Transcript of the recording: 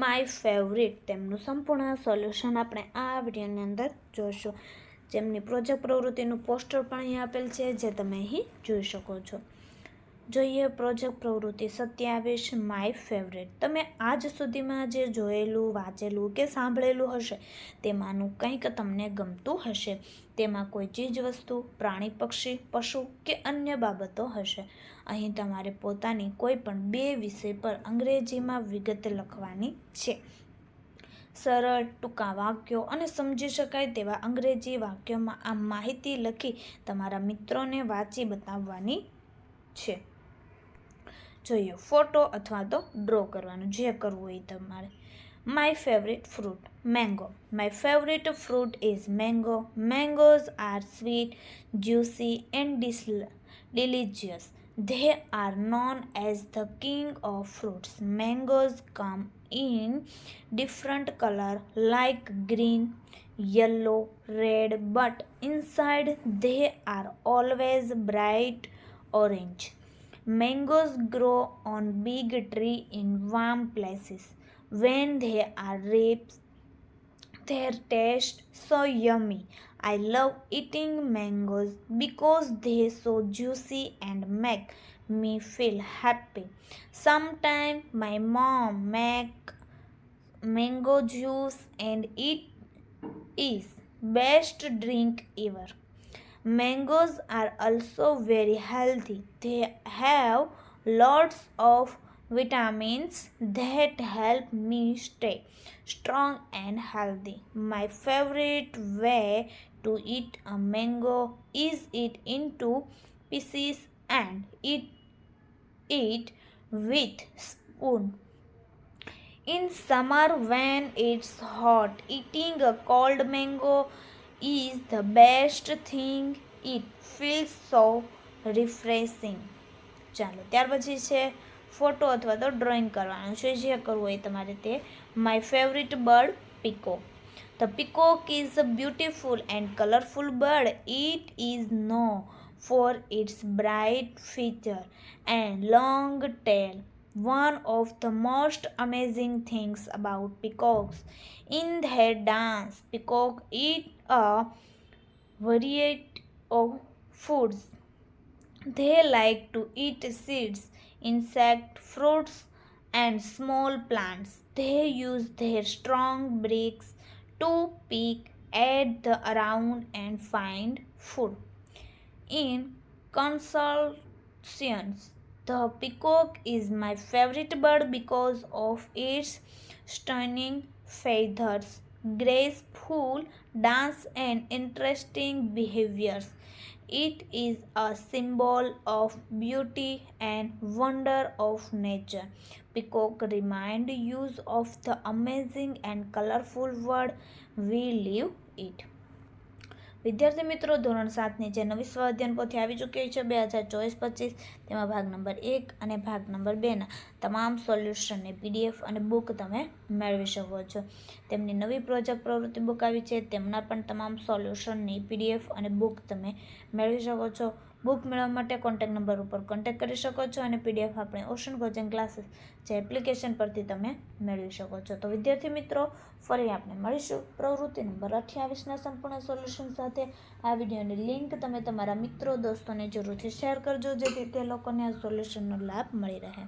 My favourite તેમનું સંપૂર્ણ solution આપણે આ વિડીયોની અંદર જોઈશું જેમની પ્રોજેક્ટ પ્રવૃત્તિનું પોસ્ટર પણ અહીં આપેલ છે જે તમે અહીં જોઈ શકો છો જોઈએ પ્રોજેક્ટ પ્રવૃત્તિ સત્યાવીશ માય ફેવરેટ તમે આજ સુધીમાં જે જોયેલું વાંચેલું કે સાંભળેલું હશે તેમાંનું કંઈક તમને ગમતું હશે તેમાં કોઈ ચીજવસ્તુ પ્રાણી પક્ષી પશુ કે અન્ય બાબતો હશે અહીં તમારે પોતાની કોઈ પણ બે વિષય પર અંગ્રેજીમાં વિગત લખવાની છે સરળ ટૂંકા વાક્યો અને સમજી શકાય તેવા અંગ્રેજી વાક્યોમાં આ માહિતી લખી તમારા મિત્રોને વાંચી બતાવવાની છે જોઈએ ફોટો અથવા તો ડ્રો કરવાનું જે કરવું હોય તમારે my favourite fruit mango my favourite fruit is mango mangoes are sweet juicy and delicious they are known as the king of fruits mangoes come in different colour like green yellow red but inside they are always bright orange Mangoes grow on big trees in warm places. When they are ripe, their taste so yummy. I love eating mangoes because they so juicy and make me feel happy. Sometimes my mom make mango juice and it is best drink ever mangoes are also very healthy they have lots of vitamins that help me stay strong and healthy my favorite way to eat a mango is it into pieces and eat it with spoon in summer when it's hot eating a cold mango is the best thing it feels so refreshing ચાલો ત્યાર પછી છે photo અથવા તો drawing કરવાનું છે જે કરવું હોય તમારે તે my favourite bird peacock the peacock is a beautiful and colourful bird it is known for its bright feature and long tail one of the most amazing things about peacocks. In their dance, peacock eat a variety of foods. They like to eat seeds, insect, fruits, and small plants. They use their strong beaks to peek at the around and find food. In consultations, the peacock is my favorite bird because of its stunning feathers, graceful dance, and interesting behaviors. It is a symbol of beauty and wonder of nature. Peacock remind you of the amazing and colorful world we live in. વિદ્યાર્થી મિત્રો ધોરણ સાતની જે નવી સ્વાધ્યાયન પોથી આવી ચૂકી છે બે હજાર ચોવીસ પચીસ તેમાં ભાગ નંબર એક અને ભાગ નંબર બેના તમામ સોલ્યુશનની પીડીએફ અને બુક તમે મેળવી શકો છો તેમની નવી પ્રોજેક્ટ પ્રવૃત્તિ બુક આવી છે તેમના પણ તમામ સોલ્યુશનની પીડીએફ અને બુક તમે મેળવી શકો છો બુક મેળવવા માટે કોન્ટેક નંબર ઉપર કોન્ટેક્ટ કરી શકો છો અને પીડીએફ આપણે ઓશન કોચિંગ ક્લાસીસ જે એપ્લિકેશન પરથી તમે મેળવી શકો છો તો વિદ્યાર્થી મિત્રો ફરી આપણે મળીશું પ્રવૃત્તિ નંબર અઠ્યાવીસના સંપૂર્ણ સોલ્યુશન સાથે આ વિડીયોની લિંક તમે તમારા મિત્રો દોસ્તોને જરૂરથી શેર કરજો જેથી તે લોકોને આ સોલ્યુશનનો લાભ મળી રહે